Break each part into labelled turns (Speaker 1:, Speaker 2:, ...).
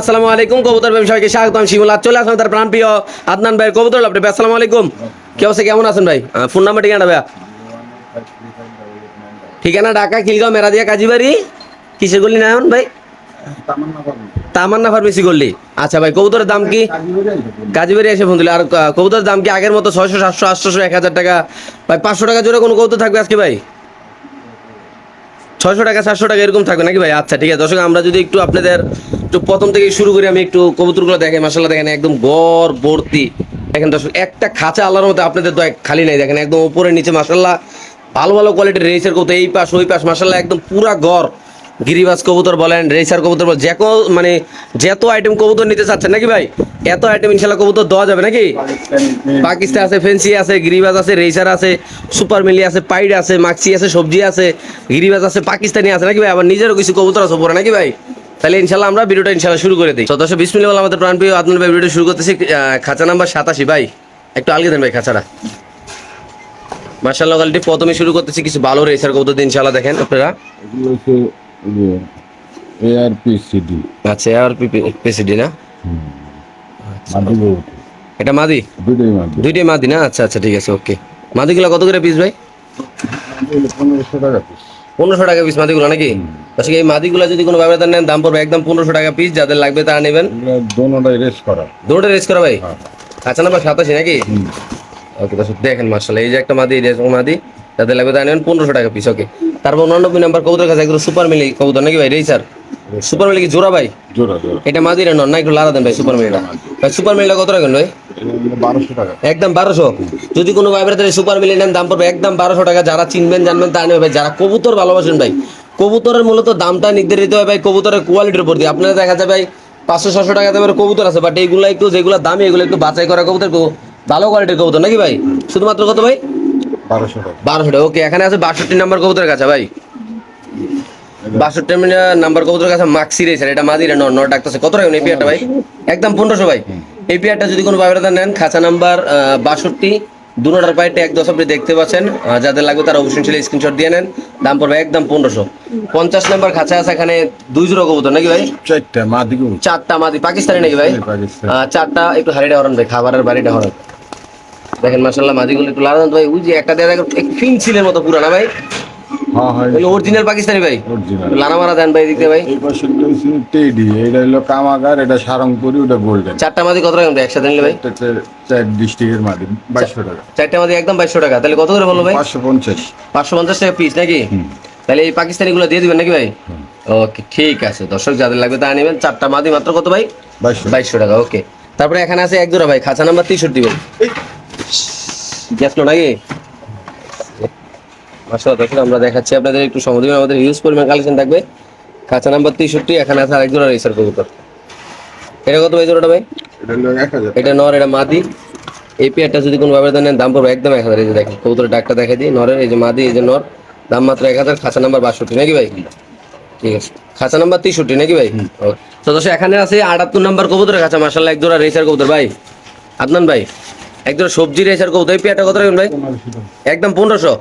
Speaker 1: আসসালামু আলাইকুম কবুতর শিমুল আর চলে আসলাম তার আদনান কবুতর আপনি আসসালামু আলাইকুম অবস্থা কেমন আছেন ভাই ফোন নাম্বার ঠিকানা ভাই ঠিকানা ঢাকা খিলগাঁও মেরাদিয়া কাজীবাড়ি কিসের গলি নারায়ণ ভাই তামান্না ফার্মেসি গলি আচ্ছা ভাই কবুতরের দাম কি কাজীবাড়ি এসে ফোন দিলে আর কবুতরের দাম কি আগের মতো ছয়শো সাতশো আটশোশো এক হাজার টাকা ভাই পাঁচশো টাকা জোরে কোনো কবুতর থাকবে আজকে ভাই ছয়শো টাকা চারশো টাকা এরকম থাকবে নাকি ভাই আচ্ছা ঠিক আছে দর্শক আমরা যদি একটু আপনাদের একটু প্রথম থেকে শুরু করি আমি একটু কবুতরগুলো দেখেন মাসাল্লাহ দেখেন একদম গড় ভর্তি দেখেন দর্শক একটা খাঁচা আল্লাহর মতো আপনাদের দয় খালি নাই দেখেন একদম উপরে নিচে মাসাল্লাহ ভালো ভালো কোয়ালিটির রেসের কত এই পাশ ওই পাশ মাসাল্লাহ একদম পুরা গড় গিরিবাস কবুতর বলেন রেসার কবুতর বলেন যে মানে যত আইটেম কবুতর নিতে চাচ্ছেন নাকি ভাই এত আইটেম ইনশাল্লাহ কবুতর দেওয়া যাবে নাকি পাকিস্তান আছে ফেন্সি আছে গিরিবাজ আছে রেসার আছে সুপার মিলি আছে পাইড আছে মাক্সি আছে সবজি আছে গিরিবাজ আছে পাকিস্তানি আছে নাকি ভাই আবার নিজেরও কিছু কবুতর আছে পরে নাকি ভাই তাহলে ইনশাল্লাহ আমরা ভিডিওটা ইনশাল্লাহ শুরু করে দিই তো দশ বলে আমাদের প্রাণপ্রিয় আপনার ভাই ভিডিও শুরু করতেছি খাঁচা নাম্বার সাতাশি ভাই একটু আলগে দেন ভাই খাঁচারা মার্শাল্লাহ কালটি প্রথমে শুরু করতেছি কিছু ভালো রেসার কবুতর ইনশাল্লাহ দেখেন আপনারা
Speaker 2: এআরপিসিডি আচ্ছা এআরপিসিডি
Speaker 1: না এটা মাদি দুইটাই মাদি দুইটাই মাদি না আচ্ছা আচ্ছা ঠিক আছে ওকে মাদিগুলো কত করে পিস ভাই পনেরোশো টাকা পিস পনেরোশো টাকা পিস মাদিগুলো নাকি আসলে আচ্ছা, এই মাদিগুলো যদি কোনো ব্যাপারে নেন দাম পড়বে একদম পনেরোশো টাকা পিস যাদের লাগবে তা নেবেন
Speaker 2: দোনোটাই রেস করা
Speaker 1: দোনোটাই রেস করা ভাই হ্যাঁ। আচ্ছা নাম্বার সাতাশি নাকি ওকে দর্শক দেখেন মার্শাল এই যে একটা মাদি রেস মাদি যাদের লাগবে তারা নেবেন পনেরোশো টাকা পিস ওকে তারপর উনানব্বই নাম্বার কবুতর কাছে একদম সুপার মিলি কবুতর নাকি ভাই রে স্যার সুপার মিলি কি জোড়া ভাই এটা মাদিরা নন না একটু লাড়া দেন ভাই সুপার মিলিটা ভাই সুপার মিলিটা কত রাখেন ভাই বারোশো টাকা একদম বারোশো যদি কোনো ভাই সুপার মিলি নেন দাম পড়বে একদম বারোশো টাকা যারা চিনবেন জানবেন তা নেবে ভাই যারা কবুতর ভালোবাসেন ভাই কবুতরের মূলত দামটা নির্ধারিত হয় ভাই কবুতরের কোয়ালিটির উপর দিয়ে আপনারা দেখা যায় ভাই পাঁচশো ছশো টাকা দামের কবুতর আছে বাট এইগুলো একটু যেগুলো দামি এগুলো একটু বাছাই করা কবুতর ভালো কোয়ালিটির কবুতর নাকি ভাই শুধুমাত্র কত ভাই বারোশো ওকে এখানে আছে বাষট্টি নাম্বার কাছে ভাই বাষট্টি নাম্বার কাছে মাক্সি রে স্যার এটা মাদিরা কত ভাই একদম পনেরোশো ভাই যদি কোনো নেন খাঁচা নাম্বার বাষট্টি পাইটে এক দশ আপনি দেখতে পাচ্ছেন যাদের লাগবে তারা অবশ্যই ছেলে স্ক্রিনশট দিয়ে নেন দাম পড়বে একদম পনেরোশো পঞ্চাশ নাম্বার খাঁচা আছে এখানে দুই জোড়া কবুতর নাকি ভাই চারটা মাদি চারটা মাদি পাকিস্তানি নাকি ভাই চারটা একটু হারিটা হরণ ভাই খাবারের বাড়িটা হরণ দেখেন মাসাল্লাহ গুলো একটু লাল ভাই ওই যে একটা দেয়া ছিলেন মতো পুরানা ভাই হ্যাঁ, হ্যাঁ। পাকিস্তানি চারটা বাইশশো টাকা তাহলে কত করে বললো পঞ্চাশ পাঁচশো পঞ্চাশ টাকা পিস নাকি তাহলে এই পাকিস্তানি গুলো দিয়ে দিবেন নাকি ভাই ওকে ঠিক আছে দর্শক যাদের লাগবে তা নেবেন চারটা মাদি মাত্র কত ভাই বাইশশো টাকা ওকে তারপরে এখানে আছে এক জোড়া ভাই খাঁচা নাম্বার তিনশো দিবেন গ্যাস নাকি মাসাল দর্শক আমরা দেখাচ্ছি আপনাদের একটু সমুদ্র আমাদের হিউজ পরিমাণ কালেকশন থাকবে কাঁচা নাম্বার তেষট্টি এখানে আছে আরেক জোড়া রেসার কবুতর এটা কত ভাই জোড়াটা ভাই এটা নর এটা মাদি এই পেয়ারটা যদি কোনোভাবে দেন দাম পড়বে একদম এক হাজার এই যে দেখেন কবুতরের ডাকটা দেখা দিই নরের এই যে মাদি এই যে নর দাম মাত্র এক হাজার খাঁচা নাম্বার বাষট্টি নাকি ভাই ঠিক আছে খাঁচা নাম্বার তেষট্টি নাকি ভাই তো দশ এখানে আছে আটাত্তর নাম্বার কবুতরের খাঁচা মাসাল্লাহ এক জোড়া রেসার কবুতর ভাই আদনান ভাই একজন সবজি রেস আর কত এই পেয়ারটা কত রাখবেন ভাই একদম পনেরোশো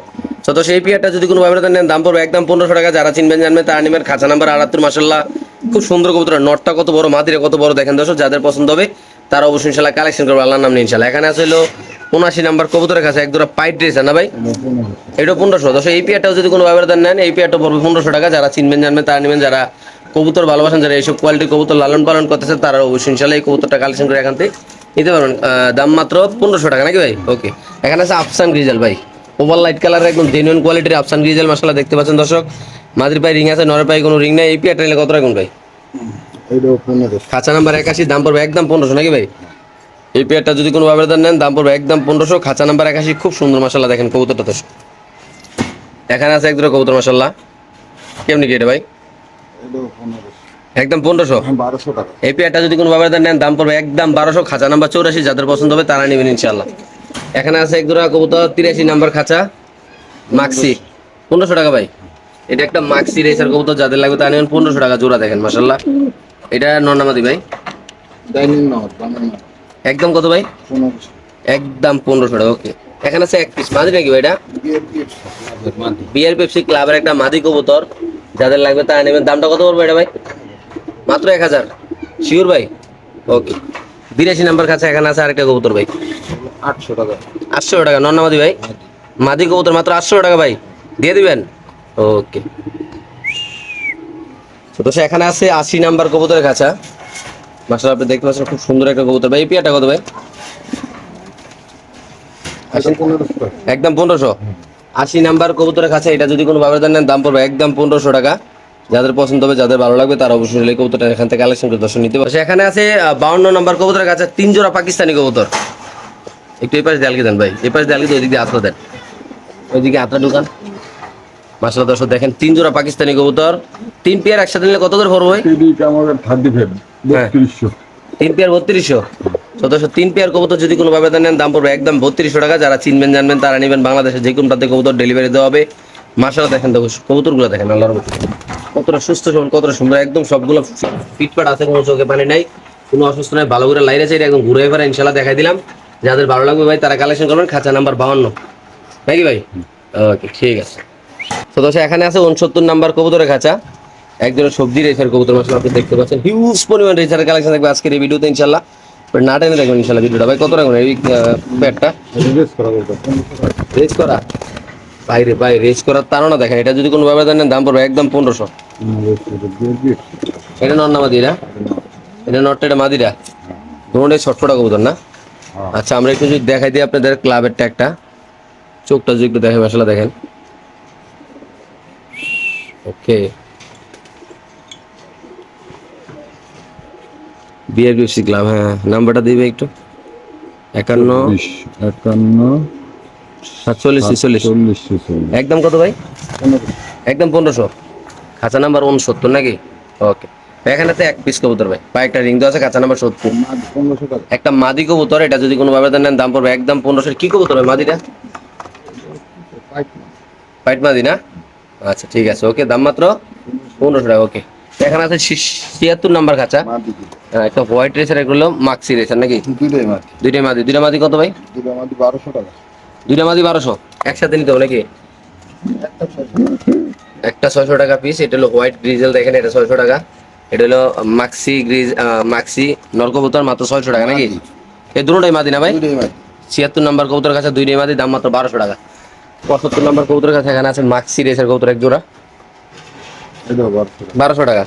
Speaker 1: তো সেই পেয়াটা যদি কোনো ভাবে নেন দাম পড়বে একদম পনেরোশো টাকা যারা চিনবেন জানবেন তার নেবেন খাঁচা নাম্বার আটাত্তর মাসাল্লাহ খুব সুন্দর কবুতরা নটটা কত বড় মাদিরে কত বড় দেখেন দর্শক যাদের পছন্দ হবে তারা অবশ্যই ইনশাল্লাহ কালেকশন করবে আল্লাহ নাম ইনশাল্লাহ এখানে আসে হলো উনআশি নাম্বার কবুতরের কাছে এক দুটা পাইট রেস না ভাই এটা পনেরোশো দশ এই পেয়াটাও যদি কোনো ভাবে নেন এই পেয়াটা পড়বে পনেরোশো টাকা যারা চিনবেন জানবেন তারা নেবেন যারা কবুতর ভালোবাসেন যারা এইসব কোয়ালিটি কবুতর লালন পালন করতেছে তারা অবশ্যই ইনশাল্লাহ এই কবুতরটা কালেকশন করে এখান থেকে নিতে পারবেন দাম মাত্র পনেরোশো টাকা নাকি ভাই ওকে এখানে আছে আফসান গ্রিজাল ভাই ওভার লাইট কালার একদম জেনুইন কোয়ালিটির আফসান গ্রিজাল মশলা দেখতে পাচ্ছেন দর্শক মাদির পায়ে রিং আছে নরে পাই কোনো রিং নাই এই পিয়াটা নিলে কত রাখুন ভাই খাঁচা নাম্বার একাশি দাম পড়বে একদম পনেরোশো নাকি ভাই এই পেয়ারটা যদি কোনো আবেদন নেন দাম পড়বে একদম পনেরোশো খাঁচা নাম্বার একাশি খুব সুন্দর মশালা দেখেন কবুতরটা দর্শক এখানে আছে একদম কবুতর মশাল্লা কেমনি কি এটা ভাই একদম পনেরোশো হ্যাঁ, বারোশো টাকা এই পেয়ারটা যদি কোনো ব্যাপারে নেন দাম পড়বে একদম বারোশো খাঁচা নাম্বার চৌরাশি যাদের পছন্দ হবে তারা নেবেন ইনশাল্লাহ এখানে আছে একজোড়া কবুতর তিরাশি নাম্বার খাঁচা মাক্সি পনেরোশো টাকা ভাই এটা একটা মাক্সি রেসার কবুতর যাদের লাগবে তা নেবেন পনেরোশো টাকা জোড়া দেখেন মাসাল্লাহ এটা নন্নামাদি ভাই একদম কত ভাই একদম পনেরোশো টাকা ওকে এখানে আছে এক পিস মাদি নাকি ভাই এটা বিয়ার পেপসি ক্লাবের একটা মাদি কবুতর যাদের লাগবে তা নেবেন দামটা কত পড়বে এটা ভাই মাত্র এক হাজার শিওর ভাই ওকে বিরাশি নাম্বার কাছে এখানে আছে আরেকটা কবুতর ভাই আটশো টাকা আটশো টাকা মাদি ভাই মাদি কবুতর মাত্র আটশো টাকা ভাই দিয়ে দিবেন ওকে তো সে এখানে আছে আশি নাম্বার কবুতরের কাছা মাসা আপনি দেখতে পাচ্ছেন খুব সুন্দর একটা কবুতর ভাই পিয়াটা কত ভাই একদম পনেরোশো আশি নাম্বার কবুতরের কাছে এটা যদি কোনো ভাবে জানেন দাম পড়বে একদম পনেরোশো টাকা যাদের পছন্দ হবে যাদের ভালো লাগবে তারা অবশ্যই এই কবুতরটা এখান থেকে কালেকশন করে দর্শন নিতে পারছে এখানে আছে বাউন্ন নম্বর কবুতরের কাছে তিন জোড়া পাকিস্তানি কবুতর একটু এই পাশে দেয়ালকে দেন ভাই এই পাশে দেয়ালকে ওইদিকে দিয়ে দেন ওইদিকে হাতটা ঢুকান মাসাল্লাহ দর্শক দেখেন তিন জোড়া পাকিস্তানি কবুতর তিন পেয়ার একসাথে নিলে কত করে পড়বে হ্যাঁ। তিন পেয়ার বত্রিশশো সদস্য তিন পেয়ার কবুতর যদি কোনো ভাবে নেন দাম পড়বে একদম বত্রিশশো টাকা যারা চিনবেন জানবেন তারা নেবেন বাংলাদেশে যে তাদের কবুতর ডেলিভারি দেওয়া হবে মাসালা দেখেন দেখো কবুতরগুলো দেখেন আল্লাহর কতটা সুস্থ সবল কতটা সুন্দর একদম সবগুলো ফিটফাট আছে কোনো চোখে পানি নাই কোনো অসুস্থ নাই ভালো করে আছে চাই একদম ঘুরে ফেরা ইনশাল্লাহ দেখাই দিলাম যাদের ভালো লাগবে ভাই তারা কালেকশন করবেন খাঁচা নাম্বার বাউন্ন নাকি ভাই ওকে ঠিক আছে তো দশ এখানে আছে উনসত্তর নাম্বার কবুতরের খাঁচা একজনের সবজি রেসার কবুতর মাছ আপনি দেখতে পাচ্ছেন হিউজ পরিমাণ রেসার কালেকশন দেখবে আজকের এই ভিডিওতে ইনশাল্লাহ না টেনে দেখবেন ইনশাল্লাহ ভিডিওটা ভাই কত রাখবেন এই ব্যাগটা রেস করা বাইরে ভাই রেস করার তারও না দেখেন এটা যদি কোনো কোনোভাবে জানেন দাম পড়বে একদম পনেরোশো এটা নর না মাদিরা এটা নটটা এটা মাদিরা ধরনের ছটফো টাকা বোধন না আচ্ছা আমরা একটু যদি দেখাই দিই আপনাদের ক্লাবের ট্যাগটা চোখটা যদি একটু দেখেন আসলে দেখেন ওকে বিআরবিএফসি ক্লাব হ্যাঁ, হ্যাঁ, হ্যাঁ নাম্বারটা দিবে একটু একান্ন একান্ন সাতচল্লিশ ছিচল্লিশ একদম কত ভাই একদম পনেরোশো খাঁচা নাম্বার উনসত্তর নাকি ওকে এখানে তো এক পিস কবুতর ভাই বা একটা রিং দেওয়া আছে কাঁচা নাম্বার সত্তর একটা মাদি কবুতর এটা যদি কোনো ভাবে নেন দাম পড়বে একদম পনেরোশো কি কবুতর ভাই মাদিটা পাইট মাদি না আচ্ছা ঠিক আছে ওকে দাম মাত্র পনেরোশো টাকা ওকে এখানে আছে ছিয়াত্তর নাম্বার খাঁচা হ্যাঁ, একটা হোয়াইট রেসার এগুলো মাক্সি রেসার নাকি দুইটাই মাদি দুইটা মাদি কত ভাই দুইটা মাদি বারোশো টাকা দুইটা মাদি বারোশো একসাথে নিতে হবে নাকি একটা ছয়শো টাকা পিস এটা হলো হোয়াইট গ্রিজেল দেখেন এটা ছয়শো টাকা এটা হলো মাক্সি গ্রিজ মাক্সি নলকবুতর মাত্র ছয়শো টাকা নাকি এই দুটোটাই মাদি না ভাই ছিয়াত্তর নাম্বার কবুতর কাছে নেই মাদি দাম মাত্র বারোশো টাকা পঁচাত্তর নাম্বার কবুতর কাছে এখানে আছে মাক্সি রেসের কবুতর এক জোড়া বারোশো টাকা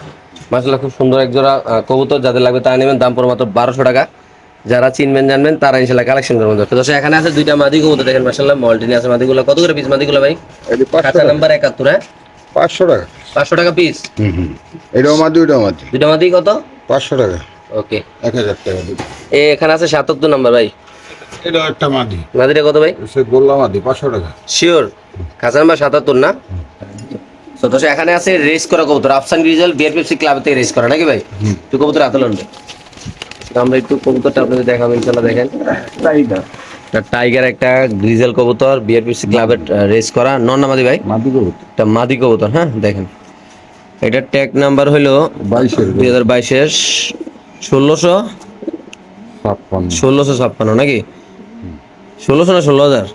Speaker 1: মাসাল্লাহ খুব সুন্দর এক জোড়া কবুতর যাদের লাগবে তা নেবেন দাম পড়ে মাত্র বারোশো টাকা যারা চিনবেন জানবেন তারা ইনশাল্লাহ কালেকশন করবেন তো দর্শক এখানে আছে দুইটা মাদি কবুতর দেখেন মাশাআল্লাহ মল্টিনি আছে মাদিগুলো কত করে পিস মাদিগুলো ভাই কাঁচা নাম্বার 71 হ্যাঁ 500 টাকা 500 টাকা পিস হুম হুম এটাও মাদি ওটাও মাদি দুইটা মাদি কত 500 টাকা ওকে 1000 টাকা এ এখানে আছে 77 নাম্বার ভাই এটা একটা মাদি মাদিটা কত ভাই সে বললাম মাদি 500 টাকা শিওর কাঁচা নাম্বার 77 না তো দর্শক এখানে আছে রেস করা কবুতর আফসান রিজাল বিএফএফসি ক্লাবে থেকে রেস করা নাকি ভাই তো কবুতর আতলন আমরা একটু কবুতরটা আপনাদের দেখাবো ইনশাল্লাহ দেখেন টাইগার টাইগার একটা গ্রিজেল কবুতর বিআরপিসি ক্লাবের রেস করা নন না মাদি ভাই মাদি কবুতর এটা মাদি কবুতর হ্যাঁ দেখেন এটা ট্যাগ নাম্বার হলো বাইশের দুই হাজার বাইশের ষোলোশো ছাপ্পান্ন ষোলোশো ছাপ্পান্ন নাকি ষোলোশো না ষোলো হাজার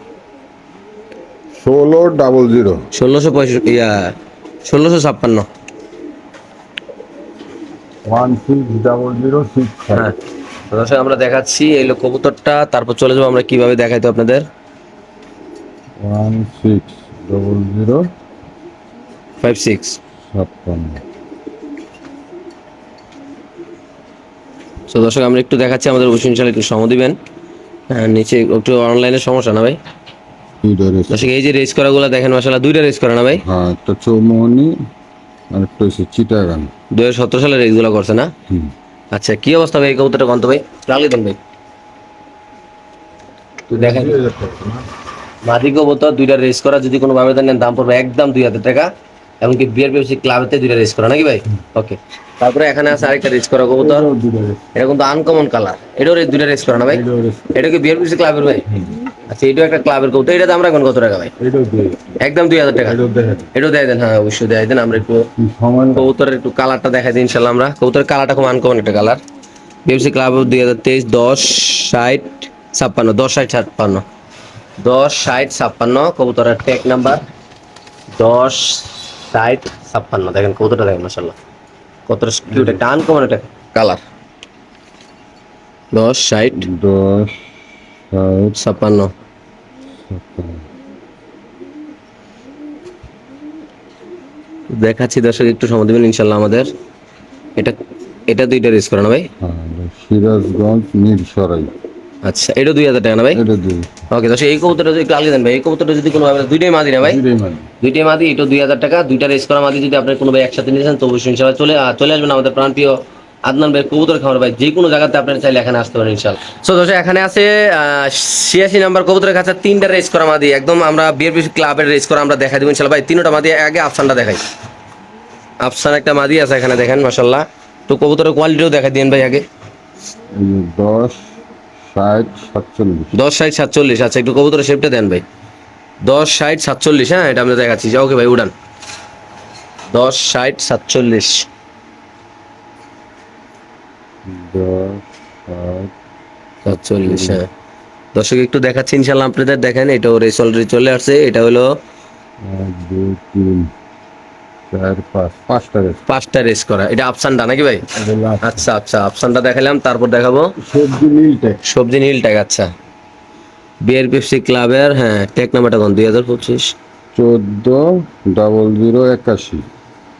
Speaker 2: ষোলো ডাবল জিরো
Speaker 1: ষোলোশো পঁয়ষট্টি ইয়া ষোলোশো ছাপ্পান্ন
Speaker 2: ওয়ান জিরো হ্যাঁ
Speaker 1: আমরা দেখাচ্ছি এই কবুতরটা তারপর চলে যাবো আমরা কিভাবে দেখাইতো আপনাদের
Speaker 2: one six double zero
Speaker 1: five six ছাপ্পান্ন তো দর্শক আমরা একটু দেখাচ্ছি আমাদের ওই একটু সময় দিবেন হ্যাঁ, নিচে একটু অনলাইনে সমস্যা না ভাই দর্শক এই যে রেস করাগুলো দেখেন মাসাল্লাহ দুইটা রেস করা না ভাই হ্যাঁ
Speaker 2: একটা চৌমোহনী আরেকটা মানে হচ্ছে চিটাগান
Speaker 1: দু হাজার সালের এগুলো করছে না আচ্ছা কি অবস্থা ভাই কবুতরটা গন্ত ভাই রাখলে দেন ভাই তুই দেখেন মাদি কবুতর দুইটা রেস করা যদি কোনো ভাবে নেন দাম পড়বে একদম দুই হাজার টাকা এমনকি বিয়ার ব্যবসায়ী ক্লাবেতে দুইটা রেস করা নাকি ভাই ওকে তারপরে এখানে আছে আরেকটা রেস করা কবুতর এটা কিন্তু আনকমন কালার এটাও দুইটা রেস করা না ভাই এটা কি বিয়ার ব্যবসায়ী ক্লাবের ভাই আচ্ছা এটা একটা ক্লাবের কত এটা দাম রাখবেন কত টাকা ভাই একদম দুই হাজার টাকা এটাও দেয় দেন হ্যাঁ অবশ্যই দেয় দেন আমরা একটু কবুতরের একটু কালারটা দেখাই দিন ইনশাল্লাহ আমরা কবুতরের কালারটা খুব আনকমন একটা কালার বিএফসি ক্লাব দুই হাজার তেইশ দশ ষাট ছাপ্পান্ন দশ ষাট ছাপ্পান্ন দশ ষাট ছাপ্পান্ন কবুতরের টেক নাম্বার দশ ষাট ছাপ্পান্ন দেখেন কবুতরটা দেখেন মাসাল্লাহ কতটা কিউট একটা আনকমন একটা কালার দশ ষাট দশ হ্যাঁ, দেখাচ্ছি দর্শক একটু সময় দেবেন ইনশাল্লাহ আমাদের এটা এটা দুইটা রেস করে না ভাই হ্যাঁ,
Speaker 2: সিরাজগঞ্জ মিরসরাই
Speaker 1: আচ্ছা এটা দুই হাজার টাকা না ভাই দুই ওকে দর্শক এই কবুতরটা একটু আগে দেন ভাই এই কবুতরটা যদি কোনো দুইটাই মাদি না ভাই দুইটাই মাদি এটা দুই হাজার টাকা দুইটা রেস করা মাদি যদি আপনার কোনো ভাই একসাথে নিয়েছেন তবু ইনশাল্লাহ চলে চলে আসবেন আমাদের প্রাণপ্রিয় আদনান ভাই কবুতর খামার ভাই যে কোনো জায়গাতে আপনারা চাইলে এখানে আসতে পারেন ইনশাল সো দোষ এখানে আছে ছিয়াশি নাম্বার কবুতরের কাছে তিনটা রেস করা মাদি একদম আমরা বিএরপি ক্লাবের রেস করা আমরা দেখাই দেবো ইনশাল ভাই তিনটা মাদি আগে আফসানটা দেখাই আফসান একটা মাদি আছে এখানে দেখেন মাসাল্লাহ তো কবুতরের কোয়ালিটিও দেখাই দিন ভাই আগে
Speaker 2: দশ ষাট সাতচল্লিশ
Speaker 1: দশ ষাট সাতচল্লিশ আচ্ছা একটু কবুতরের শেপটা দেন ভাই দশ সাইট সাতচল্লিশ হ্যাঁ এটা আমরা দেখাচ্ছি ওকে ভাই উড়ান দশ সাইট সাতচল্লিশ দশ সাতচল্লিশ হ্যাঁ দর্শক একটু দেখাচ্ছি ইনশাল্লাহ আপনাদের দেখেন এটা ওর অলরেডি চলে আসছে এটা হলো এক দুই
Speaker 2: তিন চার পাঁচ
Speaker 1: পাঁচটা রেস পাঁচটা রেস করা এটা আপসানটা নাকি ভাই আচ্ছা আচ্ছা আপসানটা দেখালাম তারপর দেখাবো সবজি নীলটেক সবজি নীলটেক আচ্ছা বিআরপিএফসি ক্লাবের হ্যাঁ টেকনামাটাগন দুই হাজার পঁচিশ
Speaker 2: চোদ্দ ডাবল জিরো একাশি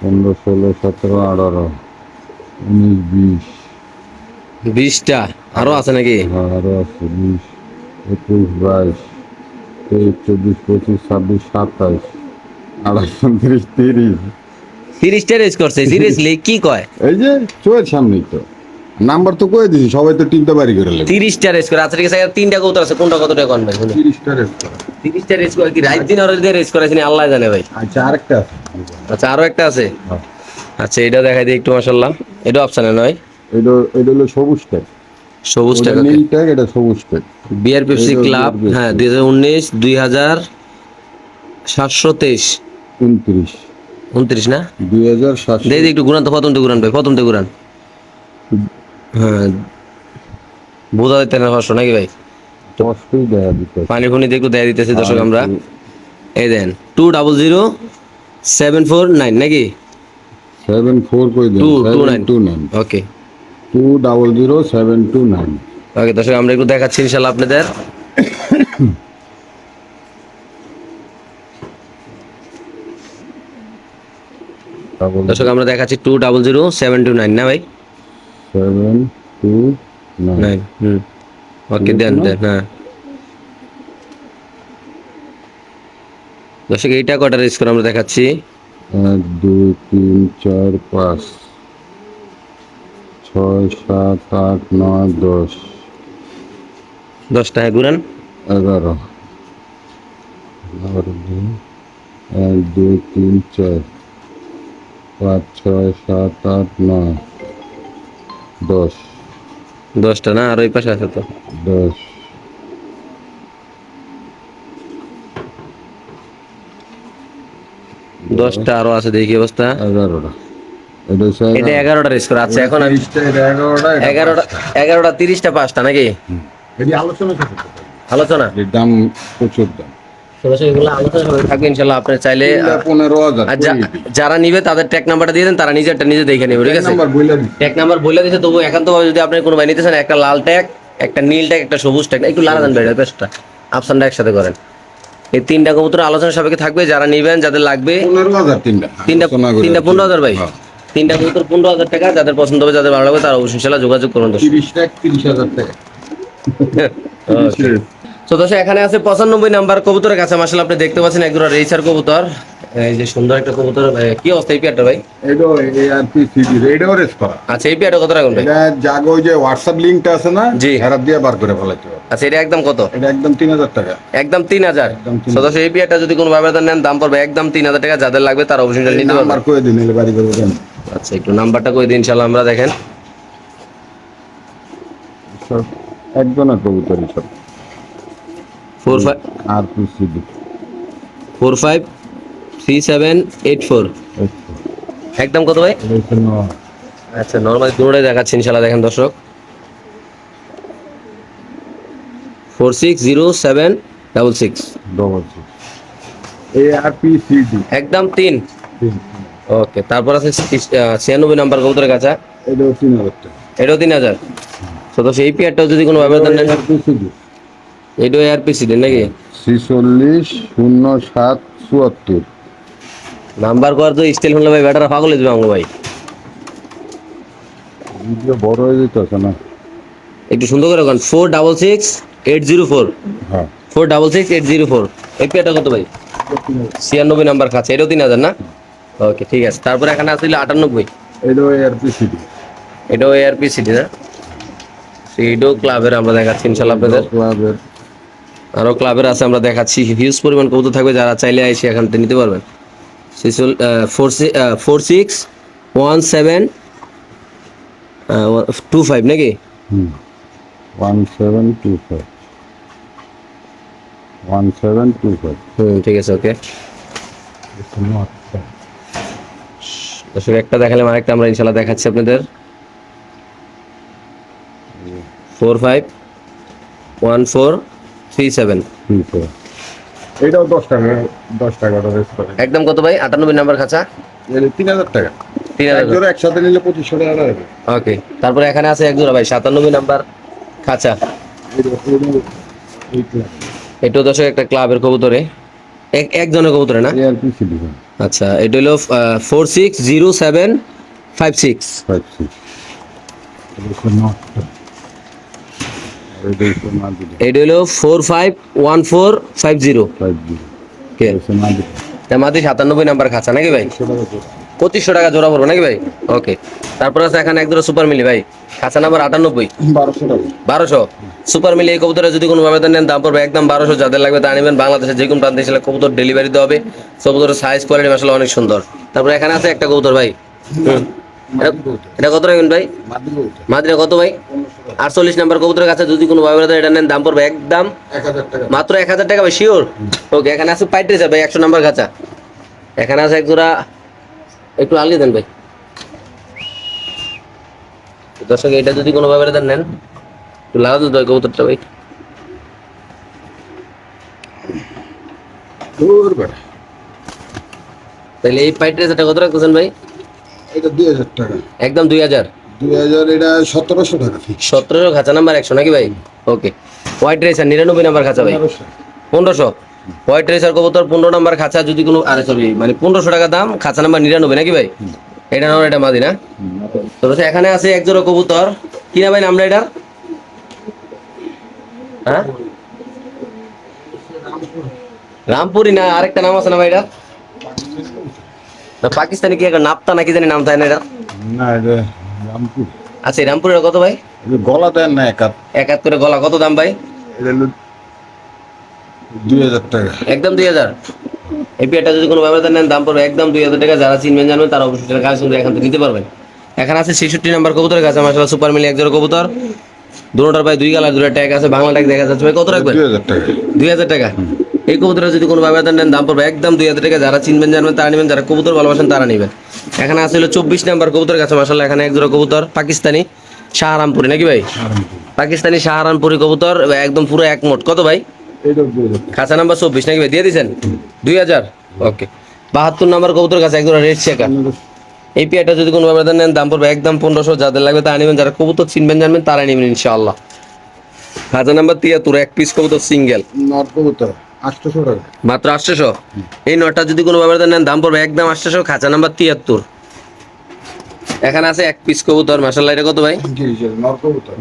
Speaker 2: পনেরো ষোলো সতেরো আঠারো উনিশ বিশ
Speaker 1: বিশটা আরো আছে নাকি হ্যাঁ, আরো আছে
Speaker 2: বিশ একুশ বাইশ তেইশ চব্বিশ পঁচিশ ছাব্বিশ সাতাশ আঠাশ উনত্রিশ তিরিশ
Speaker 1: তিরিশটা রেস করছে সিরিয়াসলি কি কয়
Speaker 2: এই যে চোখের সামনেই তো নাম্বার তো কয়ে দিছি সবাই তো তিনটা বাড়ি করে
Speaker 1: নেবে 30 টা রেস করে আচ্ছা ঠিক আছে তিনটা কত আছে কোনটা কত টাকা কনবে 30 টা রেস করে 30 টা রেস করে কি রাত দিন অরজ দিয়ে রেস করেছেন আল্লাহ জানে ভাই
Speaker 2: আচ্ছা আরেকটা আছে
Speaker 1: আচ্ছা আরো একটা আছে হ্যাঁ। আচ্ছা এটা দেখাই দিই একটু মাশাআল্লাহ এটা অপশনে নয়
Speaker 2: এটা এটা হলো সবুজ ট্যাগ
Speaker 1: সবুজ ট্যাগ নীল ট্যাগ এটা সবুজ ট্যাগ বিআর পেপসি ক্লাব হ্যাঁ 2019 2000 723 29 29 না 2700 দেই একটু গুণান্ত কত গুণান্ত গুণান ভাই প্রথমতে গুণান হ্যাঁ। বোঝা যাইতে না পারছো নাকি ভাই পানি ফুনিতে একটু দেয়া দিতেছি দর্শক আমরা এই then two double zero seven four nine নাকি
Speaker 2: সেভেন ফোর করে দিন two
Speaker 1: two nine two nine okay
Speaker 2: two double zero seven two nine
Speaker 1: okay দর্শক আমরা একটু দেখাচ্ছি ইনশাল্লাহ আপনাদের দর্শক আমরা দেখাচ্ছি two double zero seven two nine না ভাই
Speaker 2: সেভেন টু নাইন হুম
Speaker 1: ওকে দেন দেন হ্যাঁ দর্শক এইটা কটার করে আমরা দেখাচ্ছি
Speaker 2: এক দুই তিন চার পাঁচ ছয় সাত আট নয় দশ
Speaker 1: দশটা হ্যাঁ ঘুরান
Speaker 2: এগারো এক দুই তিন চার পাঁচ ছয় সাত আট নয় দশ
Speaker 1: দশটা না আর ওই পাশে আছে তো দশ দশটা আরো আছে দেখি অবস্থা এগারোটা এটা এগারোটা এখন এগারোটা এগারোটা তিরিশটা পাঁচটা নাকি আলোচনা আলোচনা দাম প্রচুর দাম যারা নিবে তাদের ট্যাক নাম্বারটা দিয়ে দেন তারা একটা নিজে দেখে নেবে ঠিক আছে ট্যাক নাম্বার বলে দিচ্ছে তবু একান্ত যদি আপনি কোনো ভাই নিতে চান একটা লাল ট্যাক একটা নীল ট্যাক একটা সবুজ ট্যাক একটু লালা দেন ভাই পেস্টটা আপসানটা একসাথে করেন এই তিনটা কবুতর আলোচনা সবাইকে থাকবে যারা নিবেন যাদের লাগবে তিনটা হ্যাঁ, তিনটা পনেরো হাজার ভাই হ্যাঁ। তিনটা কবুতর পনেরো হাজার টাকা যাদের পছন্দ হবে যাদের ভালো লাগবে তারা অবশ্যই যোগাযোগ করুন তিরিশ হাজার টাকা এখানে আছে পঁচানব্বই নাম্বার কবুতরের কাছে মাসাল আপনি দেখতে পাচ্ছেন একজোড়া রেইসার কবুতর এই যে সুন্দর একটা কবুতর কি অবস্থা এই ভাই
Speaker 2: আচ্ছা এই পেয়ারটা কত রাখুন জাগো যে হোয়াটসঅ্যাপ আছে না জি দিয়ে বার করে
Speaker 1: আচ্ছা এটা একদম কত এটা একদম টাকা একদম এই পেয়ারটা যদি কোনো ভাবে নেন দাম পড়বে একদম হাজার টাকা যাদের লাগবে তার অবশ্যই নিতে নাম্বার কই দিন বাড়ি আচ্ছা একটু নাম্বারটা কই দিন ইনশাআল্লাহ আমরা দেখেন
Speaker 2: একদম কবুতরই সব ফোর ফাইভ আর two CD
Speaker 1: four five three seven eight four একদম কত ভাই আচ্ছা নর্মাল দুটোটাই দেখাচ্ছে ইনশাল্লাহ দেখেন দর্শক four six zero seven double six double six A R P C D একদম তিন ওকে তারপর আছে ছিয়ানব্বই নাম্বার কবুতরের কাছে এটাও তিন হাজার এটাও তিন হাজার তো সেই পেয়ারটাও যদি কোনো ব্যবধান নেন সি এটা এর প্রেসিডেন্ট নাকি ছিচল্লিশ শূন্য সাত চুয়াত্তর নাম্বার কর তো স্টিল ফোন ভাই ব্যাটার পাগল হয়ে যাবে ভাই বড় হয়ে যেতেছে না একটু সুন্দর করে রাখুন four double six eight zero four হ্যাঁ four double six eight zero four এই পেটা কত ভাই ছিয়ানব্বই নাম্বার খাচ্ছে এটাও তিন হাজার না ওকে ঠিক আছে তারপরে এখানে আসছিল আটানব্বই এটাও এআরপি সিটি এটাও এআরপি সিটি না সিডো ক্লাবের আমরা দেখাচ্ছি ইনশাল্লাহ আপনাদের ক্লাবের আরও ক্লাবের আছে আমরা দেখাচ্ছি হিউজ পরিমাণ কত থাকবে যারা চাইলে আইসি এখান থেকে নিতে পারবেন সিসুল four four six one seven two five নাকি one seven two five one seven two five ঠিক আছে ওকে দর্শক একটা আর একটা আমরা ইনশাল্লাহ দেখাচ্ছি আপনাদের four five one four three seven এটাও দশ দশ টাকা একদম কত ভাই আটানব্বই নাম্বার খাঁচা তিন হাজার টাকা ওকে তারপরে এখানে আছে এক ভাই সাতানব্বই নাম্বার খাঁচা এটা দর্শক একটা ক্লাবের কবুতরে এক একজনের কবুতরে না আচ্ছা এটা হলো four six zero seven five six five six four five one four five zero সাতানব্বই নাম্বার খাঁচা নাকি পঁচিশশো টাকা জোড়া নাকি তারপর আছে এখানে ভাই খাঁচা নাম্বার সুপার মিলি যদি কোনো নেন দাম পড়বে একদম বারোশো যাদের লাগবে তা নেবেন বাংলাদেশে যে কোনো প্রান্তে সেটা কবুতর ডেলিভারি দেওয়া হবে কবুতরের সাইজ কোয়ালিটি আসলে অনেক সুন্দর তারপর এখানে আছে একটা কবুতর ভাই এটা কত ভাই আটচল্লিশ নাম্বার কবুতরের কাছে যদি কোনো ভাই ব্রাদার এটা নেন দাম মাত্র এক হাজার টাকা ভাই শিওর ওকে এখানে আছে পাইট্রেস ভাই একশো নাম্বার কাঁচা এখানে আছে এক জোড়া একটু আগলে দেন ভাই দর্শক এটা যদি কোনো ভাই ব্রাদার নেন একটু লাগা দিতে ভাই তাহলে এই পাইট্রেস এটা কত ভাই একদম দুই হাজার সতেরোশো খাঁচা নাম্বার একশো নাকি ভাই ওকে হোয়াইট নিরানব্বই নাম্বার খাঁচা ভাই পনেরোশো হোয়াইট কবুতর পনেরো নাম্বার খাঁচা যদি কোনো মানে পনেরোশো টাকা দাম খাঁচা নাম্বার নিরানব্বই নাকি ভাই এটা নাম এটা তো এখানে আছে এক জোড়া কবুতর কি নাম ভাই নামটা এটা হ্যাঁ রামপুরি না আরেকটা নাম আছে না ভাই এটা পাকিস্তানি কি এখন নাপতা নাকি জানি নাম তাই না না এটা রামপুর আচ্ছা রামপুরের কত ভাই গলা দেন না একাত একাত করে গলা কত দাম ভাই এটা দুই হাজার টাকা একদম দুই হাজার এই পেয়ারটা যদি কোনো ব্যবহার নেন দাম পড়বে একদম দুই হাজার টাকা যারা চিনবেন জানবেন তারা অবশ্যই টাকা কাজ এখান থেকে নিতে পারবেন এখানে আছে ছেষট্টি নাম্বার কবুতরের কাছে মাসাল্লাহ সুপার মিলি একজোড়া কবুতর দুটোটার ভাই দুই গালার দুটো ট্যাগ আছে বাংলা ট্যাগ দেখা যাচ্ছে ভাই কত রাখবেন দুই হাজার টাকা দুই হাজার টাকা এই কবুতরা যদি কোনো ভাবে নেন দাম পড়বে একদম দুই হাজার টাকা যারা চিনবেন জানবেন তারা নেবেন যারা কবুতর ভালোবাসেন তারা নেবেন এখানে আসলে চব্বিশ নাম্বার কবুতর গাছ মাসাল এখানে এক কবুতর পাকিস্তানি শাহরামপুরি নাকি ভাই পাকিস্তানি শাহরামপুরি কবুতর একদম পুরো এক মোট কত ভাই খাঁচা নাম্বার চব্বিশ নাকি ভাই দিয়ে দিয়েছেন দুই হাজার ওকে বাহাত্তর নাম্বার কবুতর গাছ একজোড়া রেড শেখা এই পেয়ারটা যদি কোনো ভাবে নেন দাম পড়বে একদম পনেরোশো যাদের লাগবে তারা নেবেন যারা কবুতর চিনবেন জানবেন তারা নেবেন ইনশাআল্লাহ খাঁচা নাম্বার তিয়াত্তর এক পিস কবুতর সিঙ্গেল নট কবুতর মাত্র আটশোশো এই নটটা যদি কোনো ব্যাপারে নেন দাম পড়বে একদম আটশোশো খাঁচা নাম্বার তিয়াত্তর এখানে আছে এক পিস কবুতর মাসাল্লাহ এটা কত ভাই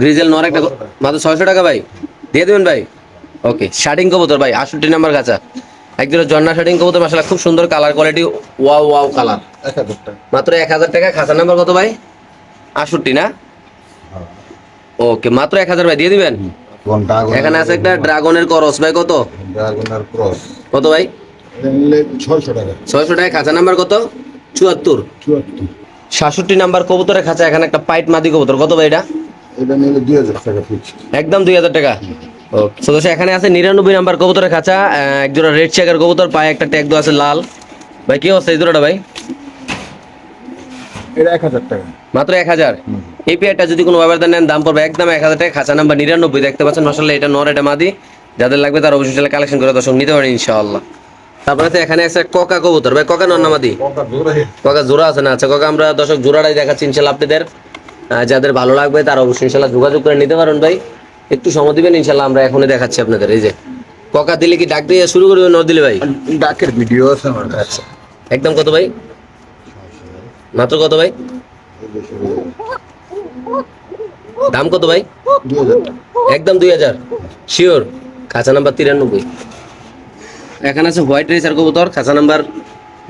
Speaker 1: গ্রিজেল নর একটা মাত্র ছয়শো টাকা ভাই দিয়ে দেবেন ভাই ওকে শার্টিং কবুতর ভাই আষট্টি নাম্বার কাঁচা একজন জর্না শার্টিং কবুতর মাসাল্লাহ খুব সুন্দর colour quality wow wow colour মাত্র এক হাজার টাকা খাঁচা নাম্বার কত ভাই আষট্টি না ওকে হ্যাঁ। মাত্র এক হাজার ভাই দিয়ে দিবেন এখানে আছে একটা ড্রাগনের করস ভাই কত ড্রাগনের ক্রস কত ভাই ছয়শো টাকা ছয়শো টাকা খাঁচা নাম্বার কত চুয়াত্তর চুয়াত্তর সাতষট্টি নাম্বার কবুতরের খাঁচা এখানে একটা পাইট মাদি কবুতর কত ভাই এটা একদম দুই হাজার টাকা সদস্য এখানে আছে নিরানব্বই নাম্বার কবুতরের খাঁচা একজোড়া রেড চেকার কবুতর পায়ে একটা ট্যাগ দো আছে লাল ভাই কি অবস্থা এই জোড়াটা ভাই এটা এক হাজার টাকা মাত্র এক হাজার এই পেয়ারটা যদি কোনো ব্যবহার নেন দাম পড়বে একদম এক হাজার টাকা খাঁচা নাম্বার নিরানব্বই দেখতে পাচ্ছেন মশলা এটা নর এটা মাদি যাদের লাগবে তার অবশ্যই কালেকশন করে দর্শক নিতে পারেন ইনশাআল্লাহ তারপরে তো এখানে আছে কোকা কবুতর ভাই কোকা নামাদি কোকা জোড়া আছে না আচ্ছা কোকা আমরা দর্শক জোড়াটাই দেখাচ্ছি ইনশাল্লাহ আপনাদের যাদের ভালো লাগবে তার অবশ্যই ইনশাল্লাহ যোগাযোগ করে নিতে পারেন ভাই একটু সময় দিবেন ইনশাল্লাহ আমরা এখনই দেখাচ্ছি আপনাদের এই যে কোকা দিলে কি ডাক দিয়ে শুরু করবে নর দিলে ভাই ডাকের ভিডিও আছে আমার কাছে আচ্ছা। একদম কত ভাই মাত্র কত ভাই দাম কত ভাই একদম দুই হাজার শিওর খাঁচা নাম্বার তিরানব্বই এখানে আছে হোয়াইট রেসার কবুতর খাঁচা নাম্বার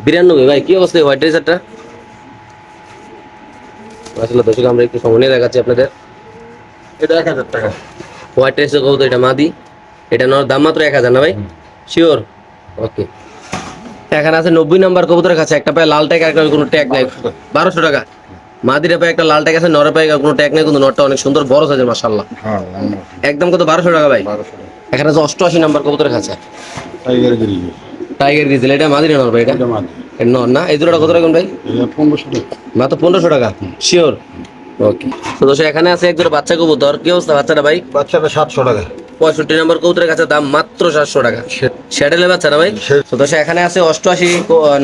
Speaker 1: বিরানব্বই ভাই কি অবস্থা হোয়াইট রেসারটা আসলে দর্শক আমরা একটু সময় নিয়ে দেখাচ্ছি আপনাদের এটা এক হাজার টাকা হোয়াইট রেসার কবুতর এটা মাদি এটা নর দাম মাত্র এক হাজার না ভাই শিওর ওকে এখানে আছে নব্বই নাম্বার কবুতরের কাছে একটা পায়ে লাল ট্যাগ আর কোনো ট্যাগ নাই বারোশো টাকা মাদিরা পায়ে একটা লাল ট্যাগ আছে নরে পায়ে কোনো ট্যাগ নেই কিন্তু নটটা অনেক সুন্দর বড় সাইজের মাশাল্লাহ হ্যাঁ, একদম কত বারোশো টাকা ভাই এখানে আছে অষ্টআশি নাম্বার কবুতরের খাঁচা টাইগার গিজেল এটা মাদিরা নর ভাই এটা নর না এই দুটোটা কত রাখুন ভাই পনেরোশো টাকা মাত্র পনেরোশো টাকা শিওর ওকে তো এখানে আছে একজোড়া বাচ্চা কবুতর কি অবস্থা বাচ্চাটা ভাই বাচ্চাটা সাতশো টাকা পঁয়ষট্টি নম্বর কবুতরের কাছে দাম মাত্র চারশো টাকা সেটেলে বাচ্চা না ভাই তো এখানে আছে অষ্টআশি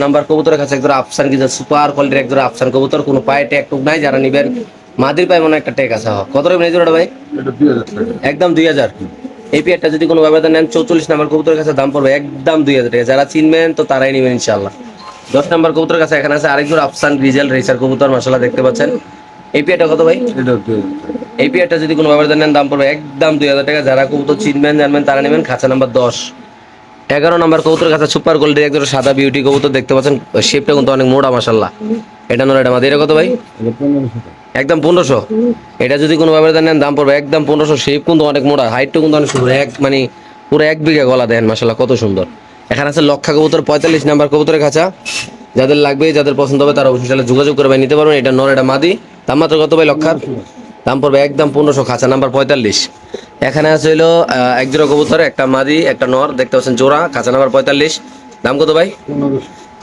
Speaker 1: নাম্বার কবুতরের কাছে একদম আফসান কি সুপার কোয়ালিটির একদম আফসান কবুতর কোনো পায়ে ট্যাগ টুক নাই যারা নেবেন মাদির পায়ে মনে একটা ট্যাগ আছে কত রকম নেই ভাই একদম দুই হাজার এই পেয়ারটা যদি কোনো ব্যবহার নেন চৌচল্লিশ নম্বর কবুতরের কাছে দাম পড়বে একদম দুই হাজার টাকা যারা চিনবেন তো তারাই নেবেন ইনশাল্লাহ দশ নম্বর কবুতরের কাছে এখানে আছে আরেকজন আফসান গ্রিজেল রেসার কবুতর মশলা দেখতে পাচ্ছেন এই পেয়ারটা কত ভাই এই পেয়ারটা যদি কোনো ব্যাপারে নেন দাম পড়বে একদম দুই হাজার টাকা যারা কবুতর চিনবেন জানবেন তারা নেবেন খাঁচা নাম্বার দশ এগারো নাম্বার কবুতর খাঁচা সুপার গোল্ডের একদম সাদা বিউটি কবুতর দেখতে পাচ্ছেন শেপটা কিন্তু অনেক মোটা মাসাল্লাহ এটা নয় এটা মাদি কত ভাই একদম পনেরোশো এটা যদি কোনো ব্যাপারে নেন দাম পড়বে একদম পনেরোশো শেপ কিন্তু অনেক মোটা হাইটটা কিন্তু অনেক সুন্দর এক মানে পুরো এক বিঘা গলা দেন মাসাল্লাহ কত সুন্দর এখানে আছে লক্ষা কবুতর পঁয়তাল্লিশ নাম্বার কবুতরের খাঁচা যাদের লাগবে যাদের পছন্দ হবে তারা অবশ্যই যোগাযোগ করবে নিতে পারবেন এটা নয় এটা মাদি তার মাত্র কত ভাই লক্ষার দাম পড়বে একদম পনেরোশো খাঁচা নাম্বার পঁয়তাল্লিশ এখানে আছে হইলো এক জোড়া কবুতর একটা মাদি একটা নর দেখতে পাচ্ছেন জোড়া খাঁচা নাম্বার পঁয়তাল্লিশ দাম কত ভাই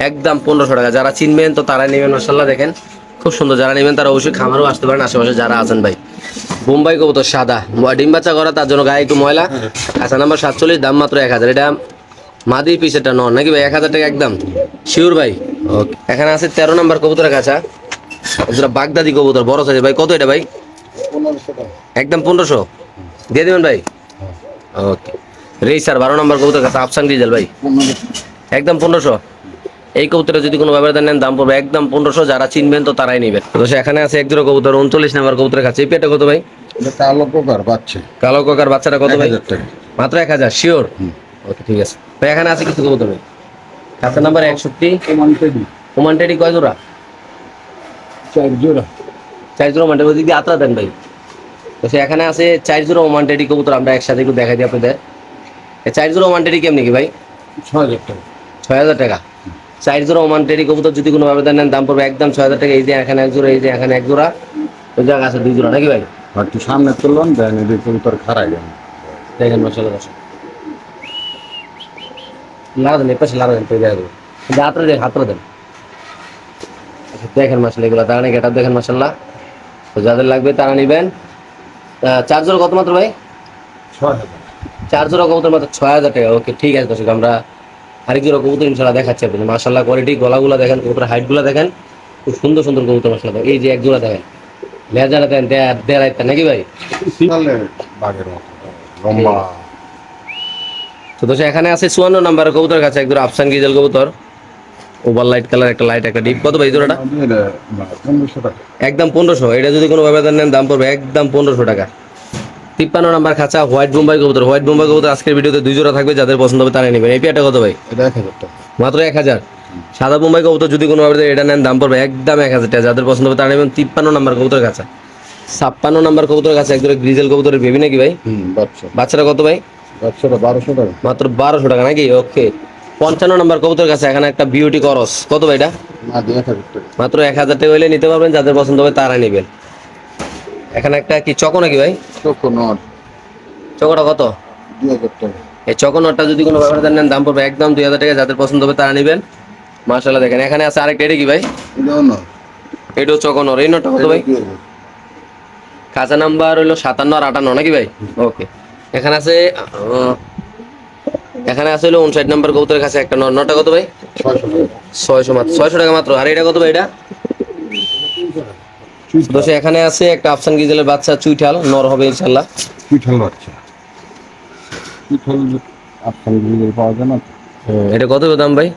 Speaker 1: একদম পনেরোশো টাকা যারা চিনবেন তো তারাই নেবেন মশাল্লাহ দেখেন খুব সুন্দর যারা নেবেন তারা অবশ্যই খামারও আসতে পারেন আশেপাশে যারা আছেন ভাই বোম্বাই কবুতর সাদা ডিম বাচ্চা করা তার জন্য গায়ে একটু ময়লা হ্যাঁ, হ্যাঁ। খাঁচা নাম্বার সাতচল্লিশ দাম মাত্র এক হাজার এটা মাদি পিসেরটা নর নাকি ভাই এক হাজার টাকা একদম শিওর ভাই ওকে এখানে আছে তেরো নাম্বার কবুতরের কাছা বাগদাদি কবুতর বড় সাইজ ভাই কত এটা ভাই একদম পনেরোশো দিয়ে দেবেন ভাই ওকে রেই স্যার বারো নম্বর কবুতর কাছে আফসান রিজাল ভাই একদম পনেরোশো এই কবুতরে যদি কোনো ব্যবহার নেন দাম পড়বে একদম পনেরোশো যারা চিনবেন তো তারাই নেবেন তো এখানে আছে একজোড়া কবুতর উনচল্লিশ নম্বর কবুতরের কাছে এই পেটে কত ভাই কালো কোকার বাচ্চা কালো কোকার বাচ্চাটা কত ভাই মাত্র এক হাজার শিওর ওকে ঠিক আছে ভাই এখানে আছে কিছু কবুতর ভাই খাতা নাম্বার একষট্টি ওমান টেডি ওমান টেডি কয় জোড়া চার জোড়া চার রহমান ওই দিক দিয়ে আত্রা দেন ভাই তো সে এখানে আছে চার রহমান ওমান্টারি কবুতর আমরা একসাথে একটু দেখাই দিই আপনাদের চার রহমান ওমান্টারি কেমনি কি ভাই ছ হাজার টাকা ছয় হাজার টাকা চার রহমান ওমান টেরি কবুতর যদি কোনো আবেদন নেন দাম পড়বে একদম ছয় হাজার টাকা এই যে এখানে এক জোড়া এই যে এখানে এক জোড়া ওই জায়গা আছে দুই জোড়া নাকি ভাই একটু সামনে তুললাম দেন এই কবুতর খারাই গেল দেখেন মশলা দশ লাগা পাশে দেন দেখা দেবো হাতরা দেন দেখেন মাসাল্লাহ এগুলো দাঁড়ানি গেটার দেখেন মশলা তো যাদের লাগবে তারা নেবেন চার কত মাত্র ভাই চার কবুতর মাত্র ছয় হাজার টাকা ওকে ঠিক আছে দর্শক আমরা আরেক কবুতর ইনশাল্লাহ দেখাচ্ছি আপনি মার্শাল্লাহ কোয়ালিটি গলাগুলো দেখেন কবুতর হাইটগুলো দেখেন খুব সুন্দর সুন্দর কবুতর মার্শাল্লাহ এই যে এক দেখেন লেজারা দেন দেড় নাকি ভাই তো দোষ এখানে আছে চুয়ান্ন নাম্বার কবুতর কাছে একদম আফসান গিজেল কবুতর ওভার লাইট কালার একটা লাইট একটা ডিপ কত ভাই জোড়াটা একদম পনেরোশো এটা যদি কোনো ব্যবধান নেন দাম পড়বে একদম পনেরোশো টাকা তিপ্পান্ন নাম্বার খাঁচা হোয়াইট বোম্বাই কবুতর হোয়াইট বোম্বাই কবুতর আজকের ভিডিওতে দুই জোড়া থাকবে যাদের পছন্দ হবে তারা নেবেন এই পেয়ারটা কত ভাই মাত্র এক হাজার সাদা বোম্বাই কবুতর যদি কোনো ব্যবধান এটা নেন দাম পড়বে একদম এক হাজার যাদের পছন্দ হবে তারা নেবেন তিপ্পান্ন নাম্বার কবুতর খাঁচা ছাপ্পান্ন নাম্বার কবুতর কাছে একজোড়া গ্রিজেল কবুতরের বেবি নাকি ভাই বাচ্চাটা কত ভাই বাচ্চাটা বারোশো টাকা মাত্র বারোশো টাকা নাকি ওকে পঞ্চান্ন নম্বর কবুতর কাছে এখানে একটা বিউটি করস কত ভাই এটা মাত্র এক হাজার টাকা হইলে নিতে পারবেন যাদের পছন্দ হবে তারা নেবেন এখানে একটা কি চকো নাকি ভাই চকোটা কত দুই এই যদি কোনো ব্যাপারে নেন দাম পড়বে একদম দুই হাজার টাকা যাদের পছন্দ হবে তারা নেবেন মার্শাল্লাহ দেখেন এখানে আছে আরেকটা এটা কি ভাই এটাও চকোনর এই নটটা কত ভাই খাঁচা নাম্বার হইলো সাতান্ন আর আটান্ন নাকি ভাই ওকে এখানে আছে এখানে আছে হলো উনষাট নম্বর কবুতরের কাছে একটা নর নটা কত ভাই ছয়শো মাত্র ছয়শো টাকা মাত্র আর এটা কত ভাই এটা দোষে এখানে আছে একটা আফসান গিজেলের বাচ্চা চুইঠাল নর হবে ইনশাল্লাহ চুইঠাল বাচ্চা চুইঠাল আফসান গিজেল পাওয়া যায় না এটা কত দাম ভাই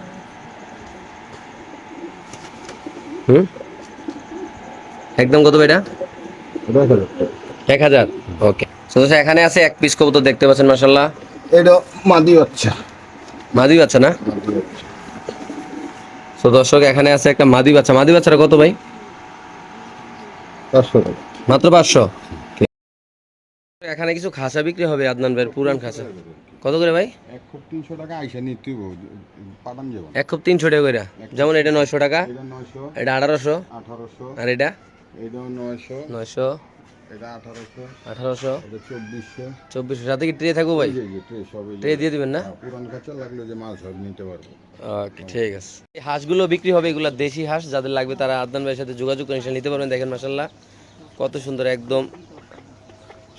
Speaker 1: হুম একদম কত ভাই এটা এক হাজার ওকে সো তো এখানে আছে এক পিস কবুতর দেখতে পাচ্ছেন মাসাল্লাহ এটা মাদি বাচ্চা মাদি বাচ্চা না তো দর্শক এখানে আছে একটা মাদি বাচ্চা মাদি বাচ্চাটা কত ভাই মাত্র পাঁচশো এখানে কিছু খাসা বিক্রি হবে আদনান ভাইয়ের পুরান খাসা কত করে ভাই এক খুব তিনশো টাকা আইসা নিতে এক খুব করে যেমন এটা নয়শো টাকা এটা আঠারোশো আঠারোশো আর এটা এটা নয়শো নয়শো কি ট্রে থাকবো ভাই ট্রে দিয়ে না ওকে হ্যাঁ, ঠিক আছে এই হাঁসগুলো বিক্রি হবে এগুলা হাঁস যাদের লাগবে তারা সাথে যোগাযোগ করে নিতে পারবেন দেখেন কত সুন্দর একদম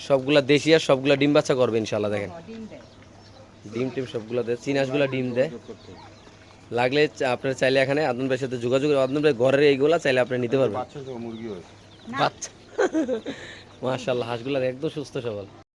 Speaker 1: সবগুলা দেশি আর সবগুলা ডিম বাচ্চা করবে ইনশাল্লাহ দেখেন ডিম টিম সবগুলা দেয় চীন হাঁসগুলা ডিম দেয় লাগলে আপনার চাইলে এখানে আদন ভাইয়ের সাথে যোগাযোগ আদন ভাই ঘরের এইগুলা চাইলে আপনি নিতে পারবেন বাচ্চা মাশাল্লাহ হাঁসগুলার একদম সুস্থ সবল